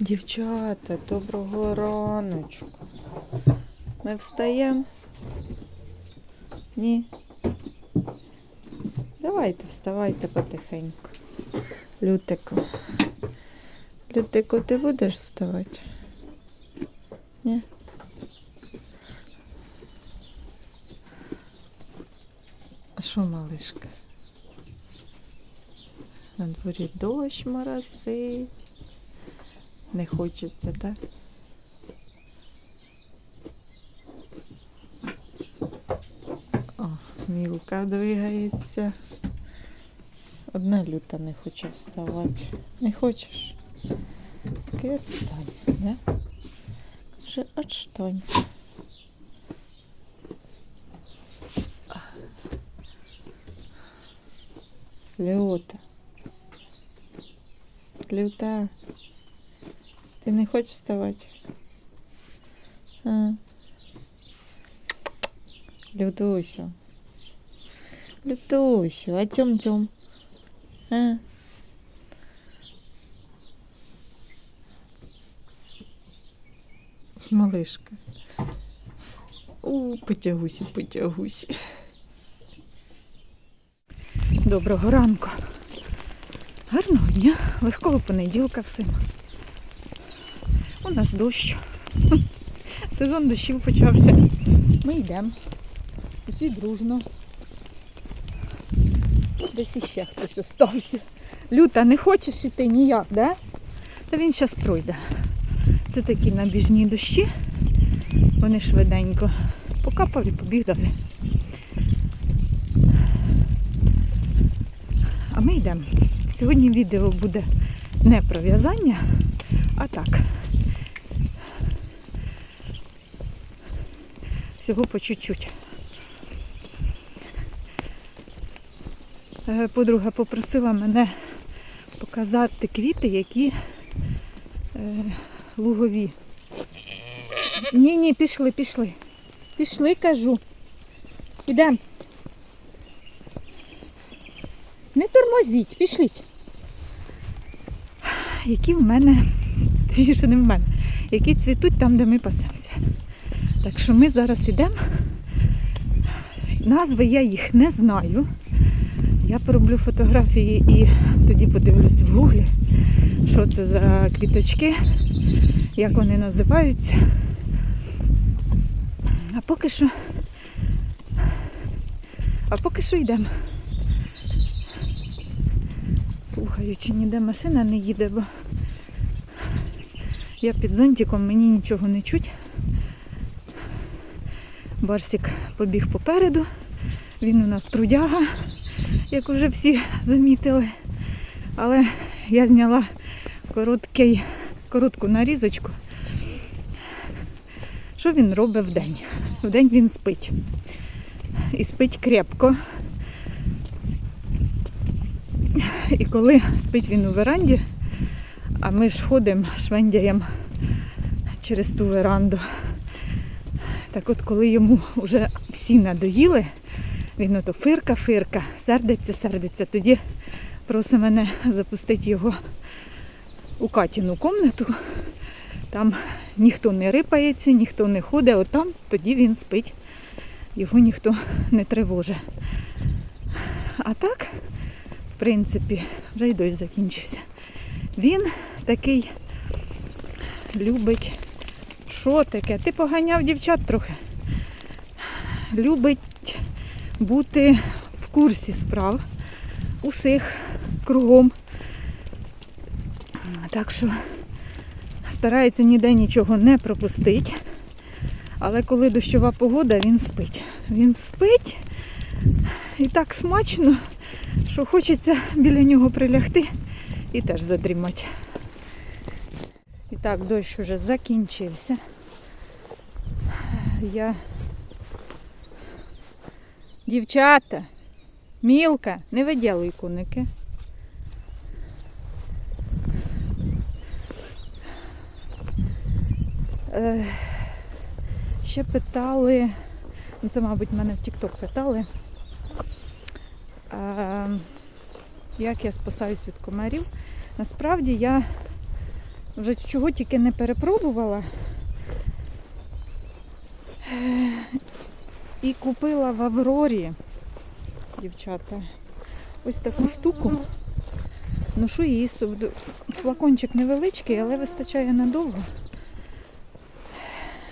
Дівчата, доброго раночку. Ми встаємо? Ні. Давайте, вставайте потихеньку. Лютику. Лютику, ти будеш вставати? Ні? А що, малишка? На дворі дощ моросить. Не хочеться, так? О, мілка двигається. Одна люта не хоче вставати. Не хочеш? Таки отстань, да? Каже, отстань. Люта. Люта. Ти не хочеш вставати? А? Людусю. Людусю, а тьом тьом. Малишка. У, потягуся, потягуся. Доброго ранку. Гарного дня, легкого понеділка всім. У нас дощ. Сезон дощів почався. Ми йдемо. Усі дружно. Десь іще хтось остався. Люта, не хочеш іти ніяк, да? Та він зараз пройде. Це такі набіжні дощі. Вони швиденько покапав і побіг далі. А ми йдемо. Сьогодні відео буде не про в'язання, а так. Всього по чуть-чуть. Е, Подруга попросила мене показати квіти, які е, лугові. Ні, ні, пішли, пішли. Пішли, кажу. Ідемо. Не тормозіть, пішліть. Які в мене, точніше не в мене, які цвітуть там, де ми пасемося. Так що ми зараз йдемо. Назви я їх не знаю. Я пороблю фотографії і тоді подивлюсь в гуглі, що це за квіточки, як вони називаються. А поки що. А поки що йдемо. Слухаю, чи ніде машина не їде, бо я під зонтиком, мені нічого не чуть. Барсик побіг попереду. Він у нас трудяга, як вже всі замітили. Але я зняла короткий, коротку нарізочку. Що він робить вдень? Вдень він спить. І спить крепко. І коли спить він у веранді, а ми ж ходимо, швендяємо через ту веранду. Так от коли йому вже всі надоїли, він ото фирка-фирка, сердиться, сердиться, тоді просить мене запустити його у Катіну комнату. Там ніхто не рипається, ніхто не ходить, от там тоді він спить, його ніхто не тривожить. А так, в принципі, вже й дощ закінчився. Він такий любить що таке? Ти поганяв дівчат трохи. Любить бути в курсі справ усіх кругом. Так що старається ніде нічого не пропустити. Але коли дощова погода, він спить. Він спить і так смачно, що хочеться біля нього прилягти і теж задрімати. І так, дощ уже закінчився. Я... Дівчата, мілка, не виділуй куники. Е, ще питали, ну, це, мабуть, мене в TikTok питали, е, як я спасаюсь від комарів. Насправді я Вже чого тільки не перепробувала. Е, І купила в Аврорі, дівчата, ось таку штуку. Ношу її з собою. Флакончик невеличкий, але вистачає надовго.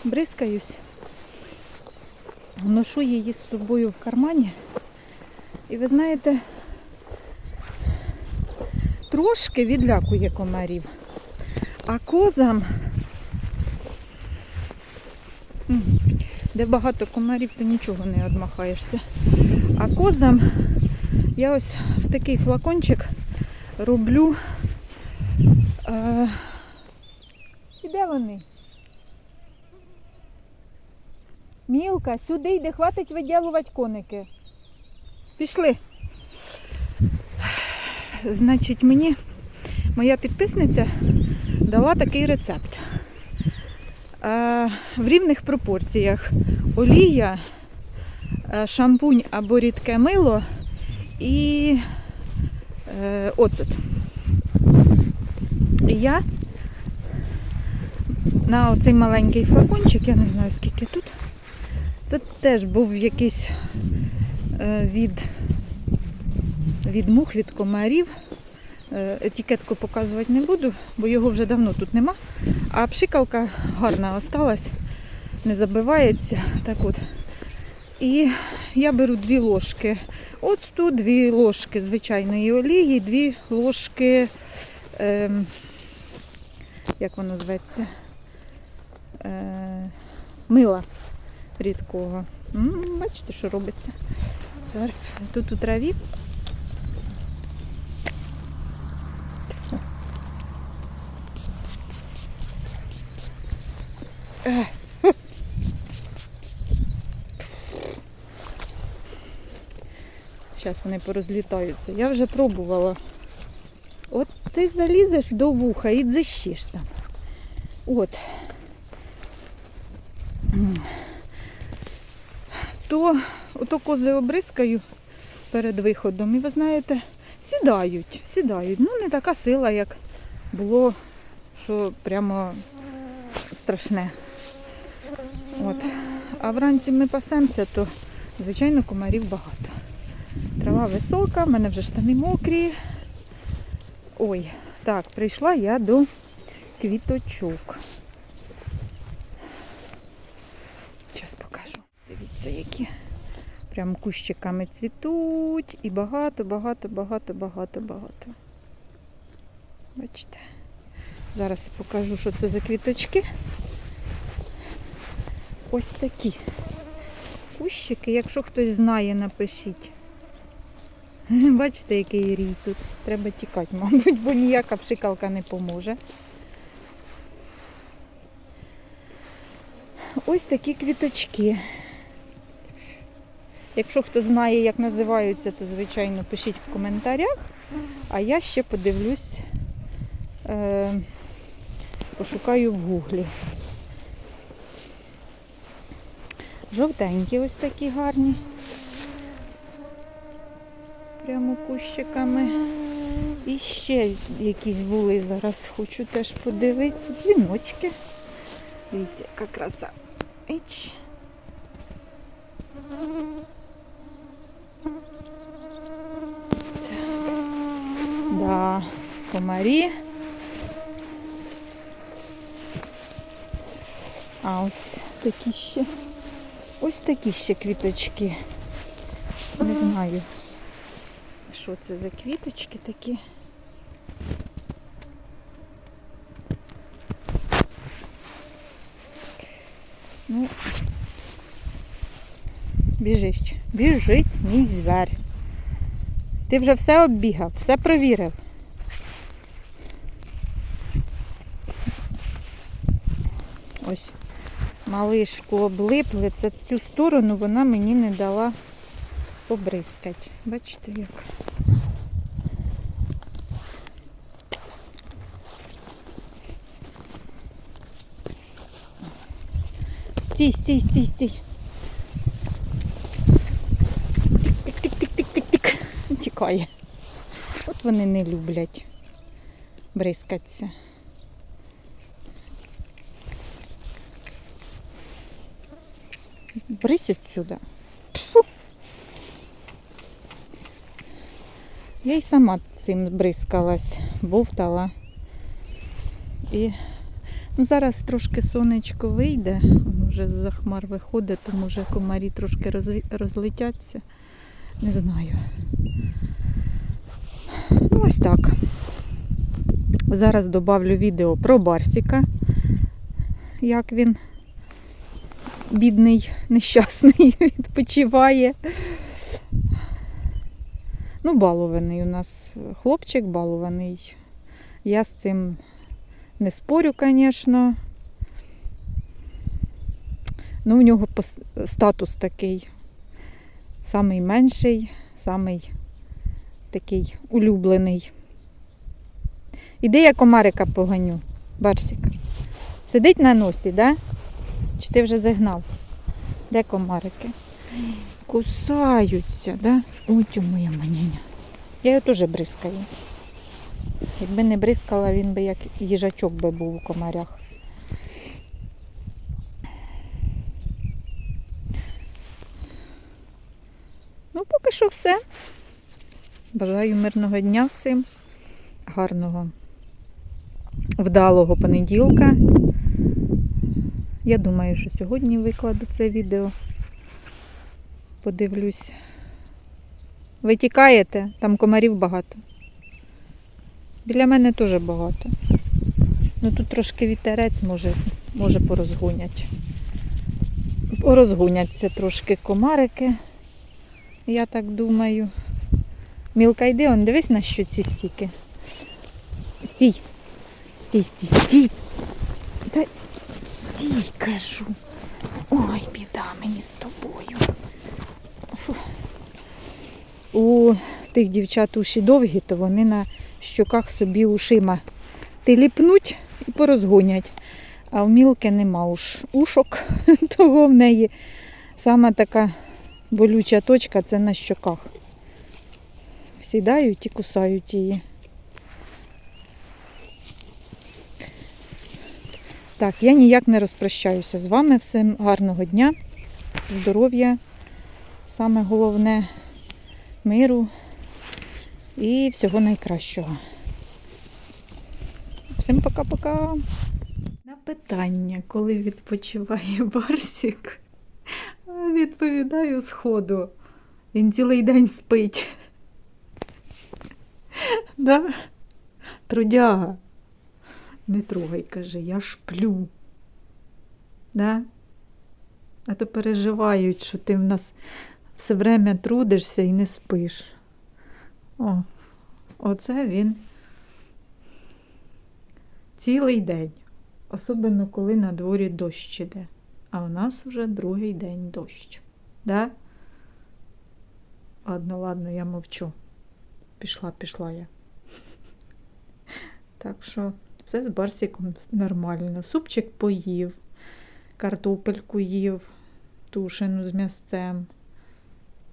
Бризкаюсь. Ношу її з собою в кармані. І ви знаєте, трошки відлякує комарів. А козам, де багато комарів, то нічого не одмахаєшся. А козам я ось в такий флакончик роблю. Е, і де вони? Мілка, сюди йде, хватить виділувати коники. Пішли. Значить, мені моя підписниця дала такий рецепт. Е, в рівних пропорціях олія, е, шампунь або рідке мило і е, оцет. І я на оцей маленький флакончик, я не знаю скільки тут. Це теж був якийсь від, від мух, від комарів. Е, Етикетку показувати не буду, бо його вже давно тут нема. А пшикалка гарна осталась, не забивається. Так от. І я беру дві ложки оцту, дві ложки звичайної олії, дві ложки, ем, як воно зветься, е, мила рідкого. М, бачите, що робиться. Зараз Тут у траві. Зараз вони порозлітаються. Я вже пробувала. От ти залізеш до вуха і дзищиш там. От. То ото кози обризкаю перед виходом. І ви знаєте, сідають, сідають. Ну, не така сила, як було, що прямо страшне. От. А вранці ми пасемося, то, звичайно, комарів багато. Трава висока, в мене вже штани мокрі. Ой, так, прийшла я до квіточок. Зараз покажу. Дивіться, які прям кущиками цвітуть. І багато, багато, багато, багато, багато. Бачите? Зараз покажу, що це за квіточки. Ось такі кущики. Якщо хтось знає, напишіть. Бачите, який рій тут. Треба тікати, мабуть, бо ніяка пшикалка не поможе. Ось такі квіточки. Якщо хто знає, як називаються, то, звичайно, пишіть в коментарях. А я ще подивлюсь, е, пошукаю в гуглі. Жовтенькі ось такі гарні. Прямо кущиками. І ще якісь були зараз. Хочу теж подивитися. Дзвіночки. Дивіться, яка краса. Іч. Да, комарі. А ось такі ще. Ось такі ще квіточки. Не знаю, що це за квіточки такі. Ну, біжить, біжить мій звер. Ти вже все оббігав, все провірив. Ось малишку облипли. Це цю сторону вона мені не дала побризкати. Бачите як? Стій, стій, стій, стій. Тик-тик-тик-тик-тик-тик. Тікає. От вони не люблять бризкатися. Брись отсюда. Пфу. Я й сама цим бризкалась, бовтала. І ну, зараз трошки сонечко вийде, вже з-за хмар виходить, тому вже комарі трошки роз- розлетяться. Не знаю. Ну, ось так. Зараз добавлю відео про Барсіка, як він бідний, нещасний, відпочиває. Ну, балований у нас хлопчик, балований. Я з цим не спорю, звісно. Ну, у нього статус такий. Самий менший, самий такий улюблений. Іди я комарика поганю, Барсик. Сидить на носі, да? Чи ти вже загнав? Де комарики? Кусаються, да? Ой, моя маняня. Я його теж бризкаю. Якби не бризкала, він би як їжачок би був у комарях. Ну, поки що все. Бажаю мирного дня всім, гарного, вдалого понеділка. Я думаю, що сьогодні викладу це відео. Подивлюсь. Ви тікаєте, там комарів багато. Біля мене теж багато. Ну тут трошки вітерець може, може порозгонять. Порозгоняться трошки комарики. Я так думаю. Мілка, йди, он дивись на що ці стіки. Стій. Стій, стій, стій. Стій, кажу. Ой, біда мені з тобою. Фу. У тих дівчат уші довгі, то вони на щоках собі ушима тиліпнуть і порозгонять. А в мілки нема уж ушок, того в неї сама така болюча точка це на щоках. Сідають і кусають її. Так, я ніяк не розпрощаюся з вами. Всім гарного дня, здоров'я, саме головне миру і всього найкращого. Всім пока-пока. На питання, коли відпочиває Барсік, відповідаю сходу. Він цілий день спить. Да? Трудяга. Не трогай, каже, я шплю. Да? А то переживають, що ти в нас все время трудишся і не спиш. О, оце він цілий день. Особливо, коли на дворі дощ іде. А у нас вже другий день дощ. Да? Ладно, ладно, я мовчу. Пішла, пішла я. Так що все з Барсиком нормально. Супчик поїв, картопельку їв, тушену з м'ясцем.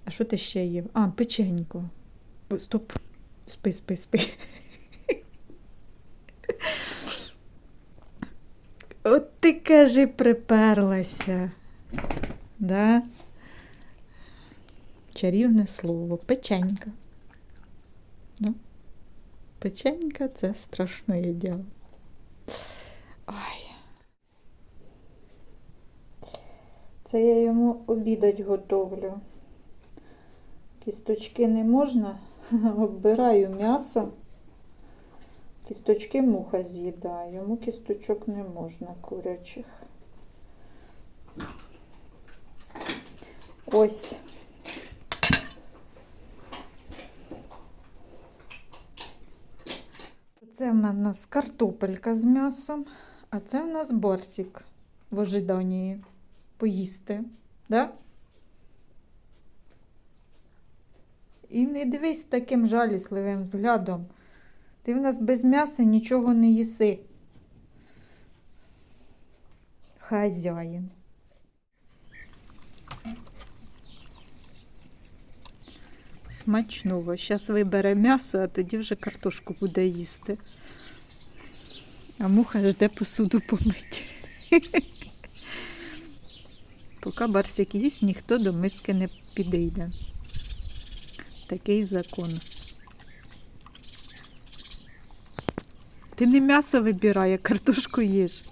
А що ти ще їв? А, печенько. Стоп. Спи, спи, спи. От ти кажи, приперлася. Да? Чарівне слово. Печенька. Ну, печенька це страшне діло. Ой. Це я йому обідать готовлю. Кісточки не можна, оббираю м'ясо. Кісточки муха з'їдає, йому кісточок не можна курячих. Ось. Це в нас картопелька з м'ясом, а це в нас борсик в ожиданні поїсти. Да? І не дивись таким жалісливим взглядом. Ти в нас без м'яса нічого не їси. Хазяїн. Смачного. Зараз вибере м'ясо, а тоді вже картошку буде їсти. А муха жде посуду помить. Поки барсик їсть, ніхто до миски не підійде. Такий закон. Ти не м'ясо вибирай, а картошку їж.